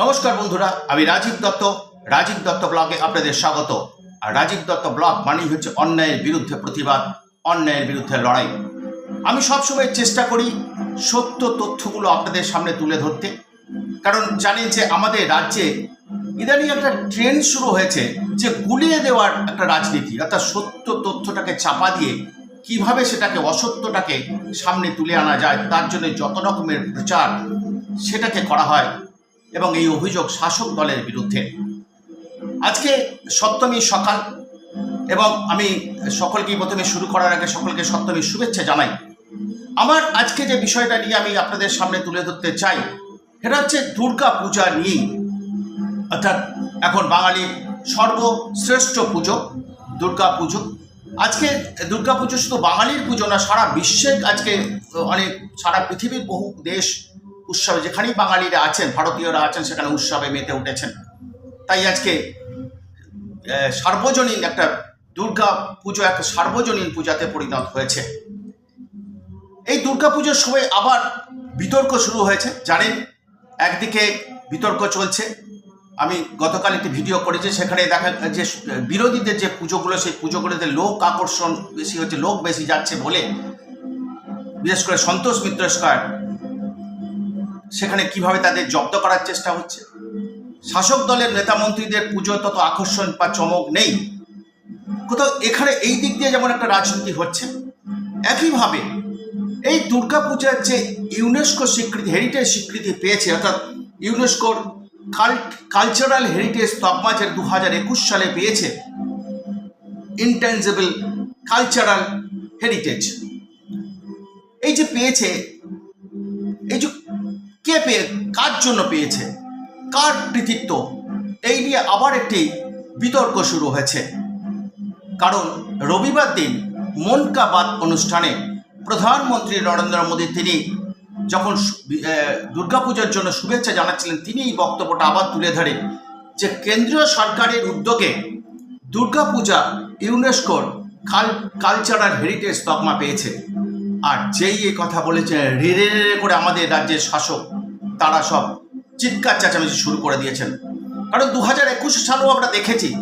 নমস্কার বন্ধুরা, আমি রাজীব দত্ত রাজীব দত্ত ব্লগে আপনাদের স্বাগত। আর রাজীব দত্ত ব্লগ মানেই হচ্ছে অন্যায়ের বিরুদ্ধে প্রতিবাদ, অন্যায়ের বিরুদ্ধে লড়াই। আমি সবসময় চেষ্টা করি সত্য তথ্যগুলো আপনাদের সামনে তুলে ধরতে। কারণ জানেন যে আমাদের রাজ্যে ইদানিং একটা ট্রেন্ড শুরু হয়েছে যে গুলিয়ে দেওয়ার একটা রাজনীতি, অর্থাৎ সত্য তথ্যটাকে চাপা দিয়ে কীভাবে সেটাকে অসত্যটাকে সামনে তুলে আনা যায়, তার জন্য যত রকমের প্রচার সেটাকে করা হয়। এবং এই অভিযোগ শাসক দলের বিরুদ্ধে। আজকে সপ্তমী সকাল এবং আমি সকলকেই প্রথমে শুরু করার আগে সকলকে সপ্তমীর শুভেচ্ছা জানাই। আমার আজকে যে বিষয়টা নিয়ে আমি আপনাদের সামনে তুলে ধরতে চাই, সেটা হচ্ছে দুর্গা পূজা নিয়েই। অর্থাৎ এখন বাঙালির সর্বশ্রেষ্ঠ পুজো, দুর্গা পুজো। আজকে দুর্গা পুজো শুধু বাঙালির পুজো না, সারা বিশ্বের আজকে অনেক, সারা পৃথিবীর বহু দেশ উৎসবে, যেখানেই বাঙালিরা আছেন, ভারতীয়রা আছেন, সেখানে উৎসবে মেতে উঠেছেন। তাই আজকে সার্বজনীন একটা দুর্গা পুজো, একটা সার্বজনীন পূজাতে পরিণত হয়েছে। এই দুর্গা পুজোর সময় আবার বিতর্ক শুরু হয়েছে। জানেন, একদিকে বিতর্ক চলছে। আমি গতকাল একটি ভিডিও করেছি, সেখানে দেখা, যে, বিরোধীদের যে পুজোগুলো, সেই পুজোগুলোতে লোক আকর্ষণ বেশি হচ্ছে, লোক বেশি যাচ্ছে বলে, বিশেষ করে সন্তোষ মিত্র স্কয়ার সেখানে কীভাবে তাদের জব্দ করার চেষ্টা হচ্ছে? শাসক দলের নেতা মন্ত্রীদের পুজো তত আকর্ষণ বা চমক নেই। কোথাও এখানে এই দিক দিয়ে যেমন একটা রাজনীতি হচ্ছে, একইভাবে এই দুর্গা পূজার যে ইউনেস্কো স্বীকৃতি হেরিটেজ স্বীকৃতি পেয়েছে, অর্থাৎ ইউনেস্কোর কালচারাল হেরিটেজ যে দু হাজার একুশ সালে পেয়েছে ইনটেনজিবল কালচারাল হেরিটেজ এই যে পেয়েছে, এই যে কে পেয়ে কার জন্য পেয়েছে কার কৃতিত্ব এই নিয়ে আবার একটি বিতর্ক শুরু হয়েছে কারণ রবিবার দিন মন কা বাত অনুষ্ঠানে প্রধানমন্ত্রী নরেন্দ্র মোদী তিনি যখন দুর্গাপূজার জন্য শুভেচ্ছা জানাচ্ছিলেন তিনি এই বক্তব্যটা আবার তুলে ধরেন যে কেন্দ্রীয় সরকারের উদ্যোগে দুর্গাপূজা ইউনেস্কোর কাল কালচারাল হেরিটেজ তকমা পেয়েছে আর যেই এ কথা বলেছে রে রে রে রে করে আমাদের রাজ্যের শাসক তারা সব চিৎকার চেঁচামেচি শুরু করে দিয়েছেন। কারণ দু হাজার একুশ সালেও আমরা দেখেছি,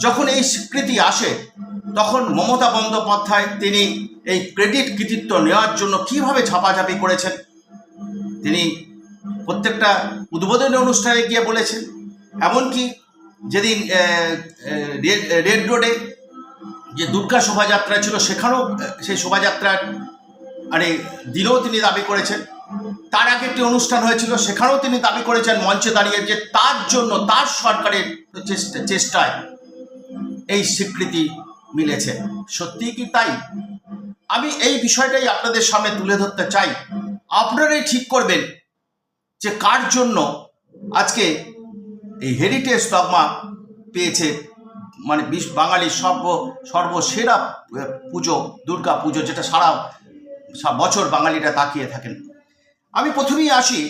যখন এই স্বীকৃতি আসে, তখন মমতা বন্দ্যোপাধ্যায় তিনি এই ক্রেডিট কৃতিত্ব নেওয়ার জন্য কীভাবে ঝাপাঝাপি করেছেন, তিনি প্রত্যেকটা উদ্বোধনী অনুষ্ঠানে গিয়ে বলেছেন। এমনকি যেদিন রেড- রেড যে দুর্গা শোভাযাত্রা ছিল, সেখানেও সেই শোভাযাত্রার মানে দিনেও তিনি দাবি করেছেন। তার আগে একটি অনুষ্ঠান হয়েছিল, সেখানেও তিনি দাবি করেছেন মঞ্চে দাঁড়িয়ে যে তার জন্য, তার সরকারের চেষ্টা- চেষ্টায় এই স্বীকৃতি মিলেছে। সত্যি কি তাই? আমি এই বিষয়টাই আপনাদের সামনে তুলে ধরতে চাই। আপনারাই ঠিক করবেন যে কার জন্য আজকে এই হেরিটেজ দগমা পেয়েছে মানে বিশ- বাঙালির সর্ব, সর্বসেরা পুজো, দুর্গা পুজো, যেটা সারা বছর বাঙালিরা তাকিয়ে থাকেন। আমি প্রথমেই আসি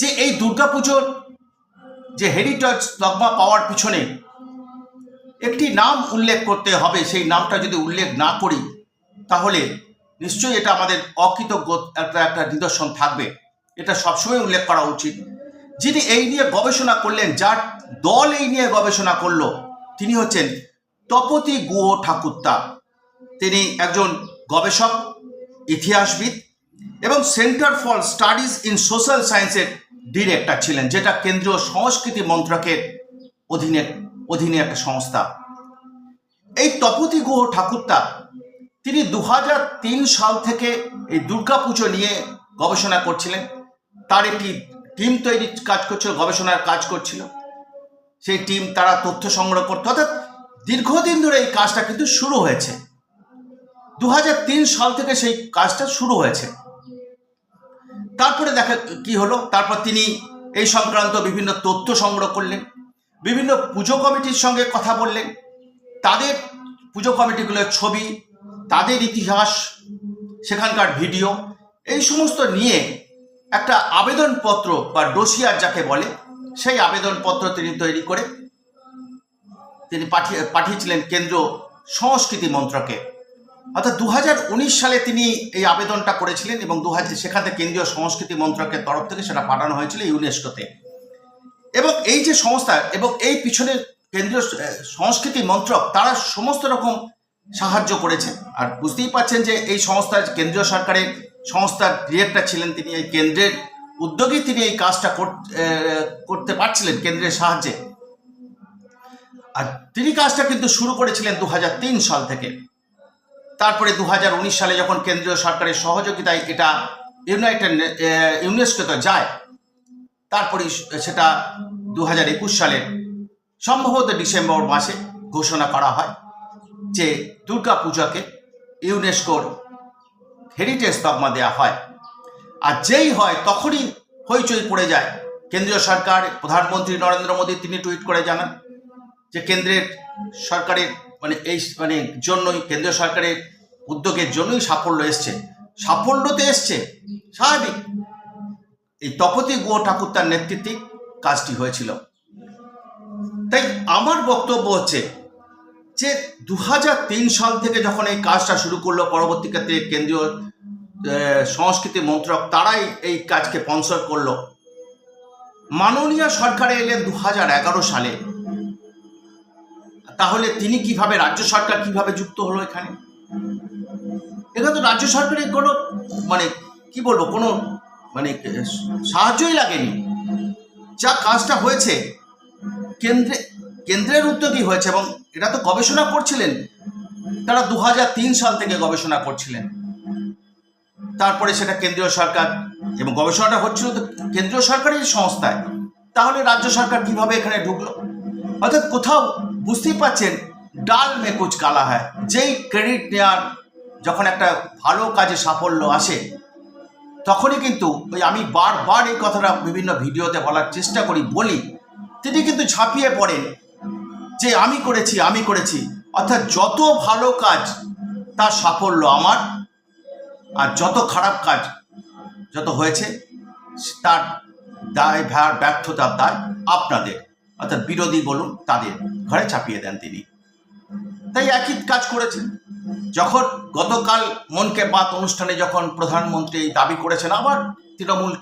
যে এই দুর্গা পুজোর যে হেরিটেজ দগমা পাওয়ার পিছনে একটি নাম উল্লেখ করতে হবে। সেই নামটা যদি উল্লেখ না করি, তাহলে নিশ্চয়ই এটা আমাদের অকৃতজ্ঞ একটা একটা নিদর্শন থাকবে। এটা সবসময় উল্লেখ করা উচিত। যিনি এই নিয়ে গবেষণা করলেন, যার দল এই নিয়ে গবেষণা করল, তিনি হচ্ছেন তপতি গুহ ঠাকুরতা তিনি একজন গবেষক, ইতিহাসবিদ এবং centre for studies in social সায়েন্সের ডিরেক্টর ছিলেন, যেটা কেন্দ্রীয় সংস্কৃতি মন্ত্রকের অধীনে অধীনে একটা সংস্থা। এই তপতি গুহ ঠাকুরতা তিনি দু হাজার তিন সাল থেকে এই দুর্গাপুজো নিয়ে গবেষণা করছিলেন। তার একটি টিম তৈরি কাজ করছিল, গবেষণার কাজ করছিল। সেই টিম তারা তথ্য সংগ্রহ করতো। অর্থাৎ দীর্ঘদিন ধরে এই কাজটা কিন্তু শুরু হয়েছে। দু হাজার তিন সাল থেকে সেই কাজটা শুরু হয়েছে। তারপরে দেখা কি হলো? তারপর তিনি এই সংক্রান্ত বিভিন্ন তথ্য সংগ্রহ করলেন, বিভিন্ন পুজো কমিটির সঙ্গে কথা বললেন। তাদের পুজো কমিটিগুলোর ছবি, তাদের ইতিহাস, সেখানকার ভিডিও, এই সমস্ত নিয়ে একটা আবেদনপত্র বা ডোসিয়ার যাকে বলে, সেই আবেদনপত্র তিনি তৈরি করে তিনি পাঠিয়ে, পাঠিয়েছিলেন কেন্দ্র সংস্কৃতি মন্ত্রকে। অর্থাৎ দু হাজার উনিশ সালে তিনি এই আবেদনটা করেছিলেন এবং দু সেখান কেন্দ্রীয় সংস্কৃতি মন্ত্রকের তরফ থেকে সেটা পাঠানো হয়েছিল ইউনেস্কোতে। এবং এই যে সংস্থা এবং এই পিছনে কেন্দ্রীয় সংস্কৃতি মন্ত্রক, তারা সমস্ত রকম সাহায্য করেছে আর বুঝতেই পাচ্ছেন যে এই সংস্থা, কেন্দ্রীয় সরকারের সংস্থার ডিরেক্টর ছিলেন তিনি, এই কেন্দ্রের উদ্যোগে তিনি এই কাজটা করতে পারছিলেন কেন্দ্রের সাহায্যে। আর তিনি কাজটা কিন্তু শুরু করেছিলেন দু হাজার তিন সাল থেকে। তারপরে দু হাজার উনিশ সালে যখন কেন্দ্রীয় সরকারের সহযোগিতায় এটা ইউনাইটেড ইউনেস্কোতে যায়, তারপরে সেটা দু হাজার একুশ সালের সম্ভবত ডিসেম্বর মাসে ঘোষণা করা হয় যে দুর্গা পূজাকে ইউনেস্কোর হেরিটেজ তকমা দেওয়া হয়। আর যেই হয় তখনই হইচই পড়ে যায়। কেন্দ্রীয় সরকার, প্রধানমন্ত্রী নরেন্দ্র মোদী তিনি টুইট করে জানান যে কেন্দ্রের সরকারের মানে এই মানে জন্যই কেন্দ্রীয় সরকারের উদ্যোগের জন্যই সাফল্য এসছে। সাফল্যতে এসছে। স্বাভাবিক। এই তপতি গুহ ঠাকুর তার নেতৃত্বে কাজটি হয়েছিল। তাই আমার বক্তব্য হচ্ছে যে দু হাজার তিন সাল থেকে যখন এই কাজটা শুরু করল, পরবর্তী ক্ষেত্রে কেন্দ্রীয় সংস্কৃতি মন্ত্রক তারাই এই কাজকে স্পন্সর করল। মাননীয় সরকারে এলেন দু হাজার এগারো সালে। তাহলে তিনি কীভাবে, রাজ্য সরকার কীভাবে যুক্ত হলো এখানে? এখানে তো রাজ্য সরকারের কোনো মানে কি বলব, কোনো মানে সাহায্যই লাগেনি। যা কাজটা হয়েছে, কেন্দ্রে, কেন্দ্রের উদ্যোগই হয়েছে এবং এটা তো গবেষণা করছিলেন। তারা দু হাজার তিন সাল থেকে গবেষণা করছিলেন। তারপরে সেটা কেন্দ্রীয় সরকার, এবং গবেষণাটা হচ্ছিল তো কেন্দ্রীয় সরকারের সংস্থায়। তাহলে রাজ্য সরকার কীভাবে এখানে ঢুকলো? অর্থাৎ কোথাও বুঝতেই পারছেন, ডাল মেকুচ কালা হয় যেই ক্রেডিট নেওয়ার যখন একটা ভালো কাজে সাফল্য আসে, তখনই কিন্তু ওই আমি বারবার এই কথাটা বিভিন্ন ভিডিওতে বলার চেষ্টা করি, বলি। তিনি কিন্তু ঝাঁপিয়ে পড়েন যে আমি করেছি আমি করেছি। অর্থাৎ যত ভালো কাজ, তার সাফল্য আমার, আর যত খারাপ কাজ যত হয়েছে, তার দায়, ভার ব্যর্থতার দায় আপনাদের। অর্থাৎ বিরোধী বলুন, তাদের। ঘরে চাপিয়ে দেন তিনি। তাই একই কাজ করেছেন। যখন গতকাল মনকে বাত অনুষ্ঠানে যখন প্রধানমন্ত্রী দাবি করেছেন, আবার তৃণমূল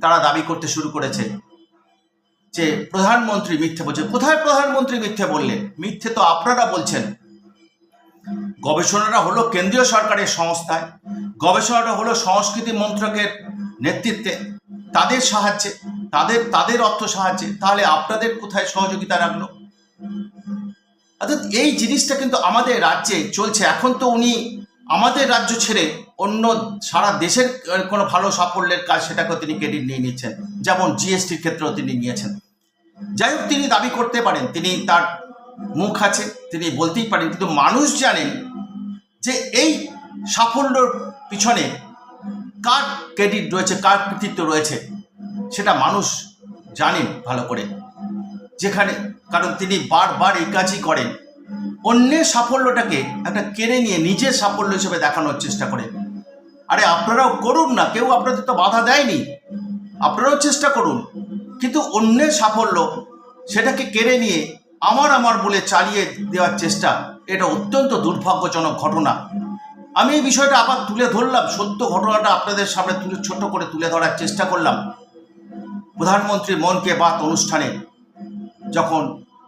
তারা দাবি করতে শুরু করেছে যে প্রধানমন্ত্রী মিথ্যে বলছে। কোথায় প্রধানমন্ত্রী মিথ্যে বললেন? মিথ্যে তো আপনারা বলছেন। গবেষণাটা হলো কেন্দ্রীয় সরকারের সংস্থায়। গবেষণাটা হলো সংস্কৃতি মন্ত্রকের নেতৃত্বে। তাদের সাহায্যে, তাদের তাদের অর্থ সাহায্যে। তাহলে আপনাদের কোথায় সহযোগিতা রাখল? অর্থাৎ এই জিনিসটা কিন্তু আমাদের রাজ্যে চলছে। এখন তো উনি আমাদের রাজ্য ছেড়ে অন্য সারা দেশের কোনো ভালো সাফল্যের কাজ সেটাকেও তিনি ক্রেডিট নিয়ে নিচ্ছেন। যেমন জিএসটির ক্ষেত্রেও তিনি নিয়েছেন। যাই হোক, তিনি দাবি করতে পারেন, তিনি তার মুখ আছে, তিনি বলতেই পারেন, কিন্তু মানুষ জানেন যে এই সাফল্যর পিছনে কার ক্রেডিট রয়েছে, কার কৃতিত্ব রয়েছে, সেটা মানুষ জানেন ভালো করে। যেখানে কারণ তিনি বারবার এই কাজই করেন। অন্যের সাফল্যটাকে একটা কেড়ে নিয়ে নিজের সাফল্য হিসেবে দেখানোর চেষ্টা করেন। আরে আপনারাও করুন না, কেউ আপনাদের তো বাধা দেয়নি। আপনারাও চেষ্টা করুন। কিন্তু অন্যের সাফল্য সেটাকে কেড়ে নিয়ে আমার আমার বলে চালিয়ে দেওয়ার চেষ্টা, এটা অত্যন্ত দুর্ভাগ্যজনক ঘটনা। আমি এই বিষয়টা আবার তুলে ধরলাম, সত্য ঘটনাটা আপনাদের সামনে তুলে ছোট করে তুলে ধরার চেষ্টা করলাম। প্রধানমন্ত্রী মনকে বাত অনুষ্ঠানে যখন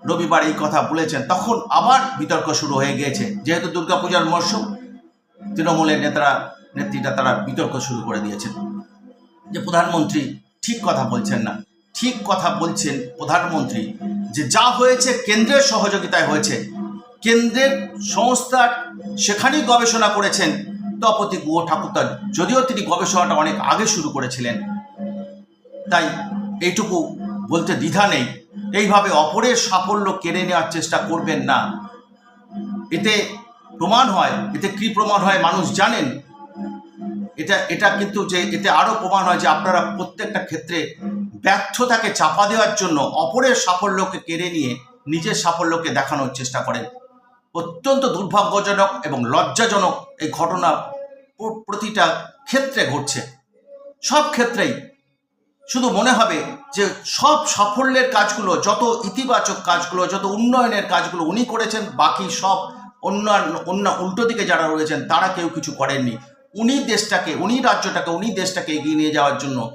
রবিবার এই কথা বলেছেন, তখন আবার বিতর্ক শুরু হয়ে গিয়েছে। যেহেতু দুর্গাপূজার মরশুম, তৃণমূলের নেতারা, নেত্রীরা তারা বিতর্ক শুরু করে দিয়েছেন। যে প্রধানমন্ত্রী ঠিক কথা বলছেন না। ঠিক কথা বলছেন প্রধানমন্ত্রী যে যা হয়েছে কেন্দ্রের সহযোগিতায় হয়েছে। কেন্দ্রের সংস্থার সেখানেই গবেষণা করেছেন তপতি গুহ ঠাকুরতার যদিও তিনি গবেষণাটা অনেক আগে শুরু করেছিলেন। তাই এইটুকু বলতে দ্বিধা নেই। এইভাবে অপরের সাফল্য কেড়ে নেওয়ার চেষ্টা করবেন না। এতে প্রমাণ হয়, এতে কি প্রমাণ হয় মানুষ জানেন। এটা এটা কিন্তু যে, এতে আরও প্রমাণ হয় যে আপনারা প্রত্যেকটা ক্ষেত্রে ব্যর্থতাকে চাপা দেওয়ার জন্য অপরের সাফল্যকে কেড়ে নিয়ে নিজের সাফল্যকে দেখানোর চেষ্টা করেন। অত্যন্ত দুর্ভাগ্যজনক এবং লজ্জাজনক এই ঘটনা প্রতিটা ক্ষেত্রে ঘটছে। সব ক্ষেত্রেই শুধু মনে হবে যে সব সাফল্যের কাজগুলো, যত ইতিবাচক কাজগুলো, যত উন্নয়নের কাজগুলো উনি করেছেন, বাকি সব অন্য অন্য, উল্টো দিকে যারা রয়েছেন, তারা কেউ কিছু করেননি। উনি দেশটাকে, উনি রাজ্যটাকে, উনি দেশটাকে এগিয়ে নিয়ে যাওয়ার জন্য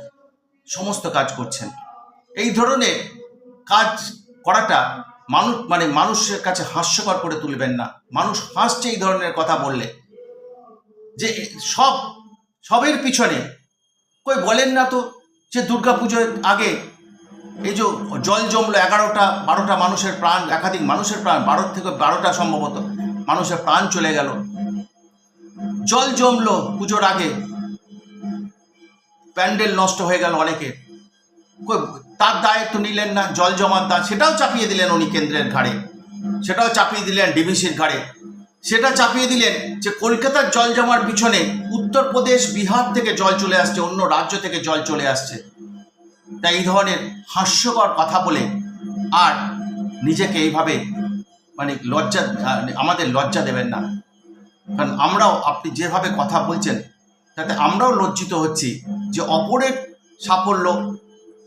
সমস্ত কাজ করছেন। এই ধরনের কাজ করাটা মানুষ মানে মানুষের কাছে হাস্যকর করে তুলবেন না। মানুষ হাসছে এই ধরনের কথা বললে। যে সব, সবের পিছনে, কই বলেন না তো। যে দুর্গাপুজোর আগে এই যে জল জমলো এগারোটা, বারোটা মানুষের প্রাণ, একাধিক মানুষের প্রাণ, বারো থেকে বারোটা সম্ভবত মানুষের প্রাণ চলে গেল। জল জমলো পুজোর আগে। প্যান্ডেল নষ্ট হয়ে গেল অনেকের কই, তার দায়িত্ব নিলেন না, জল জমার দায়, সেটাও চাপিয়ে দিলেন উনি কেন্দ্রের ঘাড়ে। সেটাও চাপিয়ে দিলেন ডিবিসির ঘাড়ে। সেটা চাপিয়ে দিলেন যে কলকাতার জল জমার পিছনে উত্তরপ্রদেশ বিহার থেকে জল চলে আসছে অন্য রাজ্য থেকে জল চলে আসছে। তাই এই ধরনের হাস্যকর কথা বলে আর নিজেকে এইভাবে মানে লজ্জা আহ, আমাদের লজ্জা দেবেন না। কারণ আমরাও আপনি যেভাবে কথা বলছেন তাতে আমরাও লজ্জিত হচ্ছি যে অপরের সাফল্য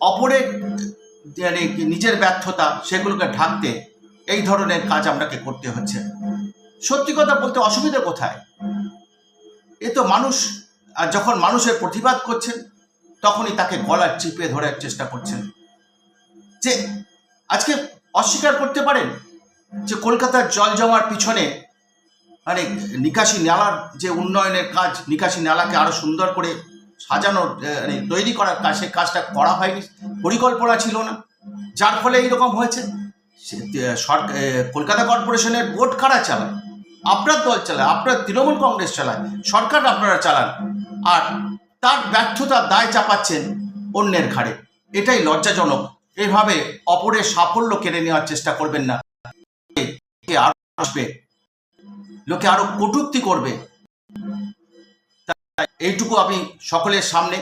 অপরের মানে নিজের ব্যর্থতা সেগুলোকে ঢাকতে এই ধরনের কাজ আপনাকে করতে হচ্ছে। সত্যি কথা বলতে অসুবিধা কোথায়? এ তো মানুষ, আর যখন মানুষের প্রতিবাদ করছেন, তখনই তাকে গলার চিপে ধরার চেষ্টা করছেন। যে আজকে অস্বীকার করতে পারেন যে কলকাতার জল জমার পিছনে মানে নিকাশি নালার যে উন্নয়নের কাজ, নিকাশি নালাকে আরও সুন্দর করে সাজানোর মানে তৈরি করার কাজ সেই কাজটা করা হয়নি, পরিকল্পনা ছিল না। যার ফলে এইরকম হয়েছে। সরকার কলকাতা কর্পোরেশনের বোর্ড কারা চালায়? আপনার দল চালায়, আপনার তৃণমূল কংগ্রেস চালায়, সরকার আপনারা চালান, আর তার ব্যর্থতার দায় চাপাচ্ছেন অন্যের ঘাড়ে। এটাই লজ্জাজনক। এভাবে অপরের সাফল্য কেড়ে নেওয়ার চেষ্টা করবেন না। আরও আসবে লোকে আরও কটূক্তি করবে। এইটুকু আমি সকলের সামনে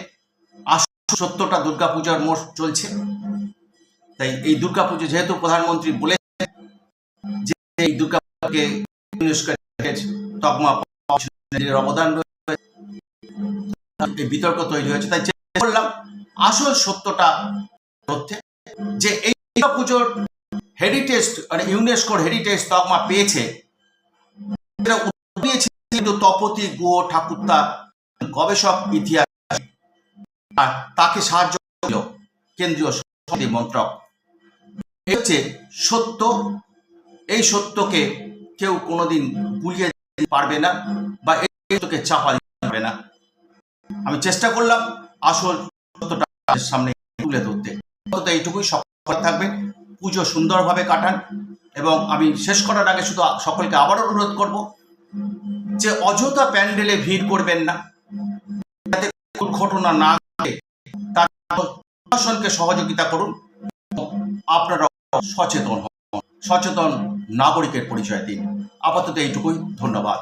সত্যটা দুর্গাপূজার মোট চলছে। তাই এই দুর্গাপুজো যেহেতু প্রধানমন্ত্রী বলেছেন, যে এই দুর্গাপূজাকে বিতর্ক তৈরি হয়েছে, তাই করলাম। আসল সত্যটা যে এই পুজোর হেরিটেজ মানে ইউনেস্কোর হেরিটেজ তকমা পেয়েছে। কিন্তু তপতি গো ঠাকুরতা, গবেষক, ইতিহাস তাকে সাহায্য করল কেন্দ্রীয় সংস্কৃতি মন্ত্রক। হচ্ছে সত্য। এই সত্যকে কেউ কোনোদিন দিতে পারবে না বা সত্যকে চাপা পারবে না। আমি চেষ্টা করলাম আসল সামনে তুলে ধরতে। এইটুকুই সকল থাকবেন পুজো সুন্দরভাবে কাটান এবং আমি শেষ করার আগে শুধু সকলকে আবারও অনুরোধ করব যে অযথা প্যান্ডেলে ভিড় করবেন না। যাতে দুর্ঘটনা না ঘটে, তার প্রশাসনকে সহযোগিতা করুন। আপনারা সচেতন হন। সচেতন নাগরিকের পরিচয় দিন। আপাতত এইটুকুই ধন্যবাদ।